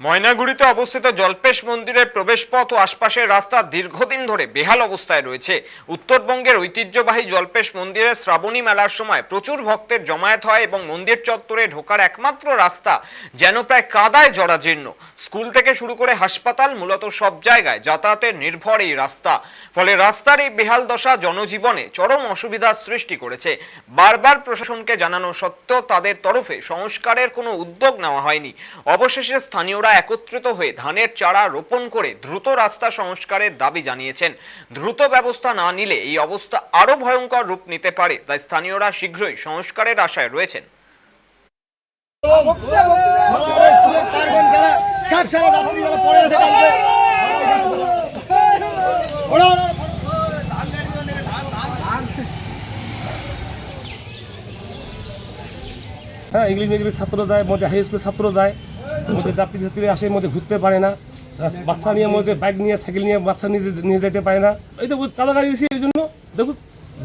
ময়নাগুড়িতে অবস্থিত জল্পেশ মন্দিরের প্রবেশপথ ও আশপাশের রাস্তা দীর্ঘদিন ধরে বেহাল অবস্থায় রয়েছে। উত্তরবঙ্গের ঐতিহ্যবাহী জল্পেশ মন্দিরে শ্রাবণী মেলার সময় প্রচুর ভক্তের জমায়েত হয় এবং মন্দির চত্বরে ঢোকার একমাত্র রাস্তা যেন প্রায় কাদায় জরাজীর্ণ। স্কুল থেকে শুরু করে হাসপাতাল মূলত সব জায়গায় যাতায়াতের নির্ভর এই রাস্তা। ফলে রাস্তার এই বেহাল দশা জনজীবনে চরম অসুবিধার সৃষ্টি করেছে। বারবার প্রশাসনকে জানানো সত্ত্বেও তাদের তরফে সংস্কারের কোনো উদ্যোগ নেওয়া হয়নি। অবশেষে স্থানীয়রা একত্রিত হয়ে ধানের চারা রোপণ করে দ্রুত রাস্তা সংস্কারের দাবি জানিয়েছেন। দ্রুত ব্যবস্থা না নিলে এই অবস্থা আরও ভয়ঙ্কর রূপ নিতে পারে, তাই স্থানীয়রা শীঘ্রই সংস্কারের আশায় রয়েছেন। হ্যাঁ ইংলিশ মিডিয়ামের ছাত্র যায় মধ্যে হাই স্কুলের ছাত্র যায়। মধ্যে যাত্রী যাত্রী আসে মধ্যে ঘুরতে পারে না। বাচ্চা নিয়ে মধ্যে বাইক নিয়ে সাইকেল নিয়ে বাচ্চা নিয়ে নিয়ে যেতে পারে না। এই তো কাদা গাড়ি দিয়েছি এই জন্য। দেখুন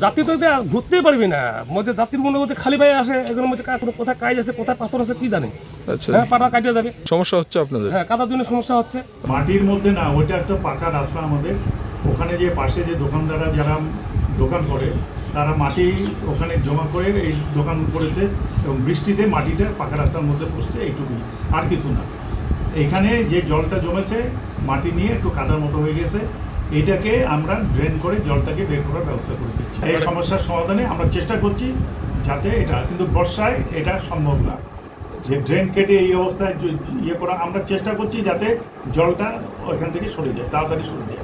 যাত্রী তো ঘুরতেই পারবি না। মধ্যে যাত্রীর মনে হচ্ছে খালি পায়ে আসে এগুলোর মধ্যে কোনো কোথায় কাজ আছে কোথায় পাথর আছে কি জানে। আচ্ছা। হ্যাঁ পাটা কাটে যাবে। সমস্যা হচ্ছে আপনাদের? হ্যাঁ কাদার জন্য সমস্যা হচ্ছে। মাটির মধ্যে না ওইটা একটা পাকা রাস্তা আমাদের। ওখানে যে পাশে যে দোকানদাররা যারা দোকান করে, তারা মাটি ওখানে জমা করে এই দোকান করেছে এবং বৃষ্টিতে মাটিটা পাকা রাস্তার মধ্যে পড়ছে এইটুকুই, আর কিছু না। এখানে যে জলটা জমেছে, মাটি নিয়ে একটু কাদার মতো হয়ে গেছে, এটাকে আমরা ড্রেন করে জলটাকে বের করার ব্যবস্থা করে দিচ্ছি। এই সমস্যার সমাধানে আমরা চেষ্টা করছি যাতে এটা, কিন্তু বর্ষায় এটা সম্ভব না। যে ড্রেন কেটে এই অবস্থায় ইয়ে করা, আমরা চেষ্টা করছি যাতে জলটা ওইখান থেকে সরে যায়, তাড়াতাড়ি সরে যায়।